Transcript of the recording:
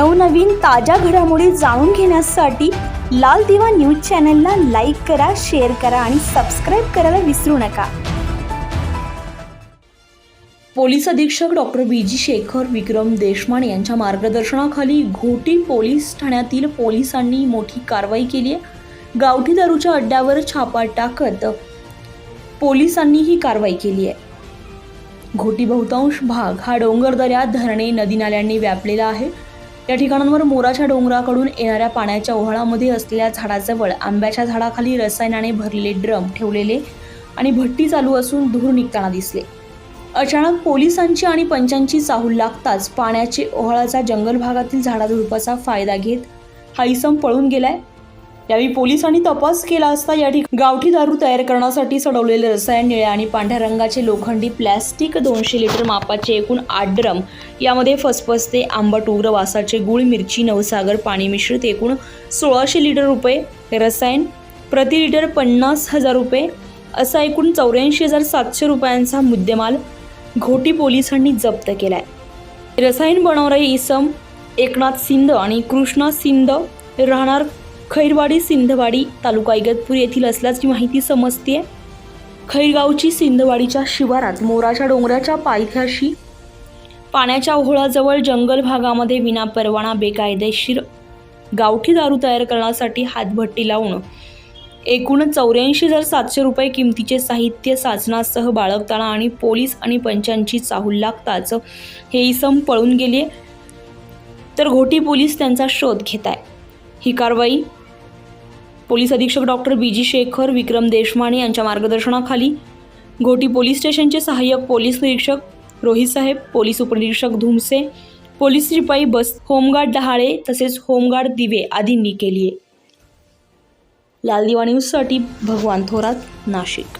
नवनवीन ताज्या घडामोडी जाणून घेण्यासाठी लाल दिवा न्यूज चॅनलला लाईक करा शेअर करा आणि सबस्क्राईब करायला विसरू नका. पोलीस अधीक्षक डॉक्टर बी जी शेखर विक्रम देशमाने यांच्या मार्गदर्शनाखाली घोटी पोलीस ठाण्यातील पोलिसांनी मोठी कारवाई केली आहे. गावठी दारूच्या अड्ड्यावर छापा टाकत पोलिसांनी ही कारवाई केली आहे. घोटी बहुतांश भाग हा डोंगरदऱ्या धरणे नदी नाल्यांनी व्यापलेला आहे. या ठिकाणांवर मोराच्या डोंगराकडून येणाऱ्या पाण्याच्या ओहाळामध्ये असलेल्या झाडाजवळ आंब्याच्या झाडाखाली रसायनाने भरलेले ड्रम ठेवलेले आणि भट्टी चालू असून धूर निघताना दिसले. अचानक पोलिसांची आणि पंचांची चाहूल लागताच पाण्याचे ओहाळाचा जंगल भागातील झाडाझुडपाचा फायदा घेत हा इसम पळून गेलाय. यावेळी पोलिसांनी तपास केला असता या ठिकाणी गावठी दारू तयार करण्यासाठी सडवलेले रसायन निळ्या आणि पांढऱ्या रंगाचे लोखंडी प्लॅस्टिक दोनशे लिटर मापाचे एकूण आठ ड्रम यामध्ये फसफसते आंबट उग्र वासाचे गुळ मिरची नवसागर पाणी मिश्रित एकूण सोळाशे लिटर रुपये रसायन प्रति लिटर पन्नास हजार रुपये असा एकूण चौऱ्याऐंशी हजार सातशे रुपयांचा मुद्देमाल घोटी पोलिसांनी जप्त केलाय. रसायन बनवणारे इसम एकनाथ सिंध आणि कृष्णा सिंध राहणार खैरवाडी सिंधवाडी तालुका इगतपूर येथील असल्याची माहिती समजते खैरगावची सिंधवाडीच्या शिवारात मोराच्या डोंगराच्या पायथ्याशी पाण्याच्या ओहळाजवळ जंगल भागामध्ये विना परवाना बेकायदेशीर गावठी दारू तयार करण्यासाठी हातभट्टी लावून एकूण चौऱ्याऐंशी हजार सातशे रुपये किमतीचे साहित्य साचनासह बाळगताना आणि पोलीस आणि पंचांची चाहूल लागताच हे इसम पळून गेले तर घोटी पोलीस त्यांचा शोध घेत आहे ही कारवाई पोलीस अधीक्षक डॉक्टर बी जी शेखर विक्रम देशमाने यांच्या मार्गदर्शनाखाली घोटी पोलीस स्टेशनचे सहाय्यक पोलीस निरीक्षक रोहित साहेब पोलीस उपनिरीक्षक धुमसे पोलीस शिपाई बस होमगार्ड डहाळे तसेच होमगार्ड दिवे आदींनी केली आहे लाल दिवा न्यूजसाठी भगवान थोरात नाशिक.